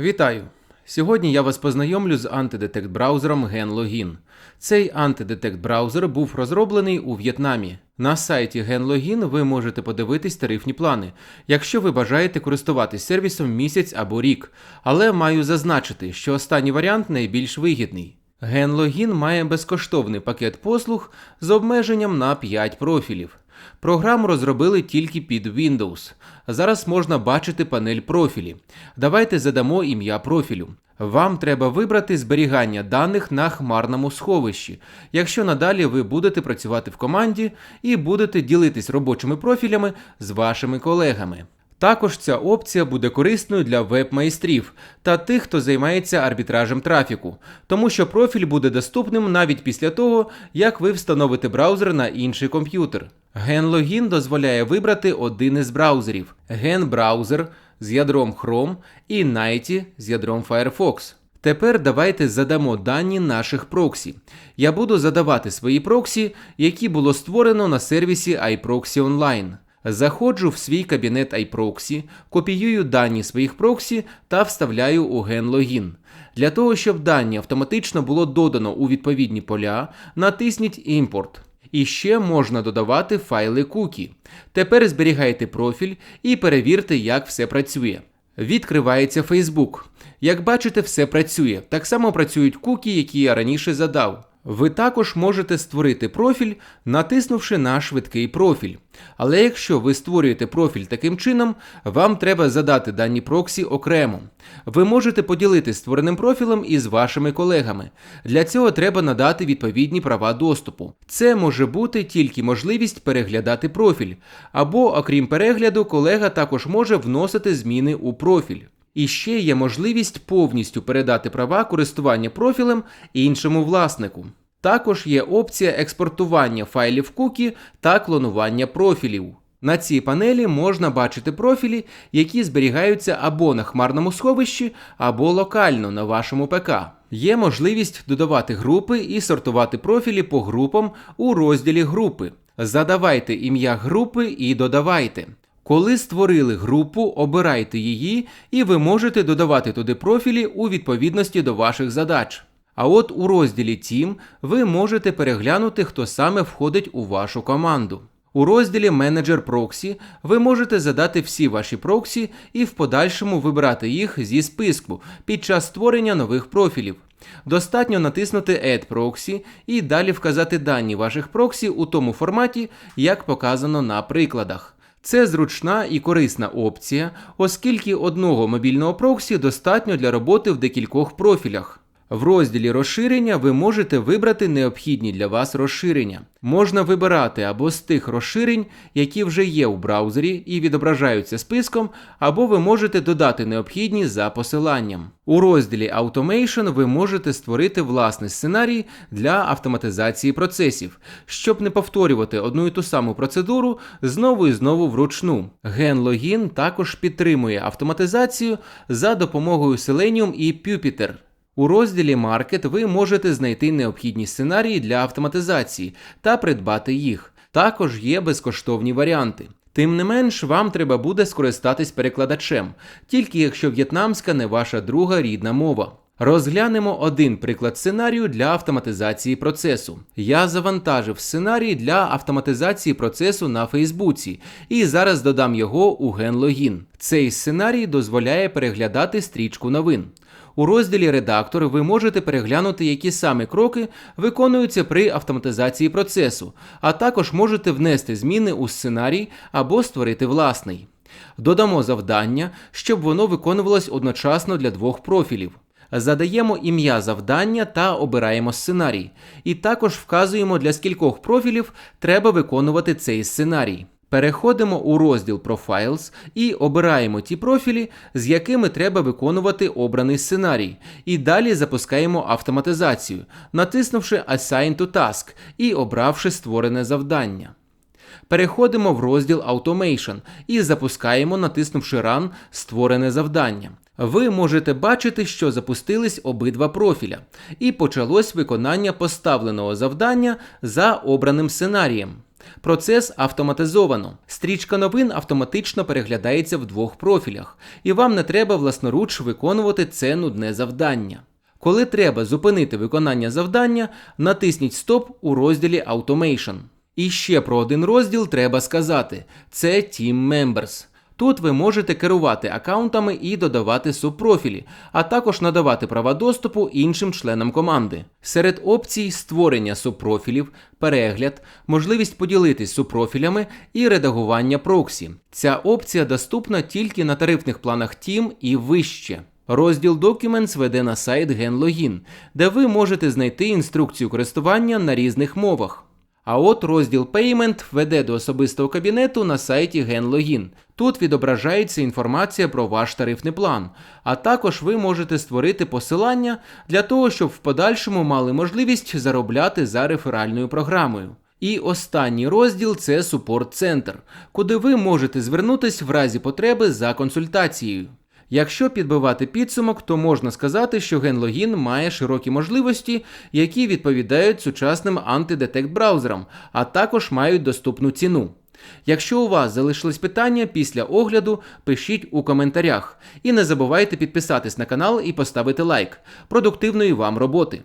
Вітаю! Сьогодні я вас познайомлю з антидетект браузером GenLogin. Цей антидетект браузер був розроблений у В'єтнамі. На сайті GenLogin ви можете подивитись тарифні плани, якщо ви бажаєте користуватись сервісом місяць або рік. Але маю зазначити, що останній варіант найбільш вигідний. GenLogin має безкоштовний пакет послуг з обмеженням на 5 профілів. Програму розробили тільки під Windows. Зараз можна бачити панель профілі. Давайте задамо ім'я профілю. Вам треба вибрати зберігання даних на хмарному сховищі, якщо надалі ви будете працювати в команді і будете ділитись робочими профілями з вашими колегами. Також ця опція буде корисною для веб-майстрів та тих, хто займається арбітражем трафіку, тому що профіль буде доступним навіть після того, як ви встановите браузер на інший комп'ютер. GenLogin дозволяє вибрати один із браузерів: Gen-браузер з ядром Chrome і Nighty з ядром Firefox. Тепер давайте задамо дані наших проксі. Я буду задавати свої проксі, які було створено на сервісі iProxy Online. Заходжу в свій кабінет iProxy, копіюю дані своїх проксі та вставляю у GenLogin. Для того, щоб дані автоматично було додано у відповідні поля, натисніть Імпорт. І ще можна додавати файли кукі. Тепер зберігайте профіль і перевірте, як все працює. Відкривається Facebook. Як бачите, все працює. Так само працюють кукі, які я раніше задав. Ви також можете створити профіль, натиснувши на швидкий профіль. Але якщо ви створюєте профіль таким чином, вам треба задати дані проксі окремо. Ви можете поділити створеним профілем із вашими колегами. Для цього треба надати відповідні права доступу. Це може бути тільки можливість переглядати профіль, або, окрім перегляду, колега також може вносити зміни у профіль. І ще є можливість повністю передати права користування профілем іншому власнику. Також є опція експортування файлів кукі та клонування профілів. На цій панелі можна бачити профілі, які зберігаються або на хмарному сховищі, або локально на вашому ПК. Є можливість додавати групи і сортувати профілі по групам у розділі групи. Задавайте ім'я групи і додавайте. Коли створили групу, обирайте її, і ви можете додавати туди профілі у відповідності до ваших задач. А от у розділі Team ви можете переглянути, хто саме входить у вашу команду. У розділі Менеджер проксі ви можете задати всі ваші проксі і в подальшому вибрати їх зі списку під час створення нових профілів. Достатньо натиснути Add Proxy і далі вказати дані ваших проксі у тому форматі, як показано на прикладах. Це зручна і корисна опція, оскільки одного мобільного проксі достатньо для роботи в декількох профілях. В розділі розширення ви можете вибрати необхідні для вас розширення. Можна вибирати або з тих розширень, які вже є у браузері і відображаються списком, або ви можете додати необхідні за посиланням. У розділі Automation ви можете створити власний сценарій для автоматизації процесів, щоб не повторювати одну і ту саму процедуру знову і знову вручну. GenLogin також підтримує автоматизацію за допомогою Selenium і Puppet. У розділі Маркет ви можете знайти необхідні сценарії для автоматизації та придбати їх. Також є безкоштовні варіанти. Тим не менш, вам треба буде скористатись перекладачем, тільки якщо в'єтнамська не ваша друга рідна мова. Розглянемо один приклад сценарію для автоматизації процесу. Я завантажив сценарій для автоматизації процесу на Фейсбуці і зараз додам його у GenLogin. Цей сценарій дозволяє переглядати стрічку новин. У розділі Редактор ви можете переглянути, які саме кроки виконуються при автоматизації процесу, а також можете внести зміни у сценарій або створити власний. Додамо завдання, щоб воно виконувалось одночасно для двох профілів. Задаємо ім'я завдання та обираємо сценарій. І також вказуємо, для скількох профілів треба виконувати цей сценарій. Переходимо у розділ Profiles і обираємо ті профілі, з якими треба виконувати обраний сценарій. І далі запускаємо автоматизацію, натиснувши Assign to Task і обравши створене завдання. Переходимо в розділ Automation і запускаємо, натиснувши Run створене завдання. Ви можете бачити, що запустились обидва профіля, і почалось виконання поставленого завдання за обраним сценарієм. Процес автоматизовано. Стрічка новин автоматично переглядається в двох профілях, і вам не треба власноруч виконувати це нудне завдання. Коли треба зупинити виконання завдання, натисніть Стоп у розділі Automation. І ще про один розділ треба сказати: це Team Members. Тут ви можете керувати аккаунтами і додавати субпрофілі, а також надавати права доступу іншим членам команди. Серед опцій створення субпрофілів, перегляд, можливість поділитись субпрофілями і редагування проксі. Ця опція доступна тільки на тарифних планах Team і вище. Розділ Documents веде на сайт GenLogin, де ви можете знайти інструкцію користування на різних мовах. А от розділ Payment веде до особистого кабінету на сайті GenLogin. Тут відображається інформація про ваш тарифний план, а також ви можете створити посилання для того, щоб в подальшому мали можливість заробляти за реферальною програмою. І останній розділ це Support Center, куди ви можете звернутись в разі потреби за консультацією. Якщо підбивати підсумок, то можна сказати, що генлогін має широкі можливості, які відповідають сучасним антидетект браузерам, а також мають доступну ціну. Якщо у вас залишились питання після огляду, пишіть у коментарях. І не забувайте підписатись на канал і поставити лайк. Продуктивної вам роботи!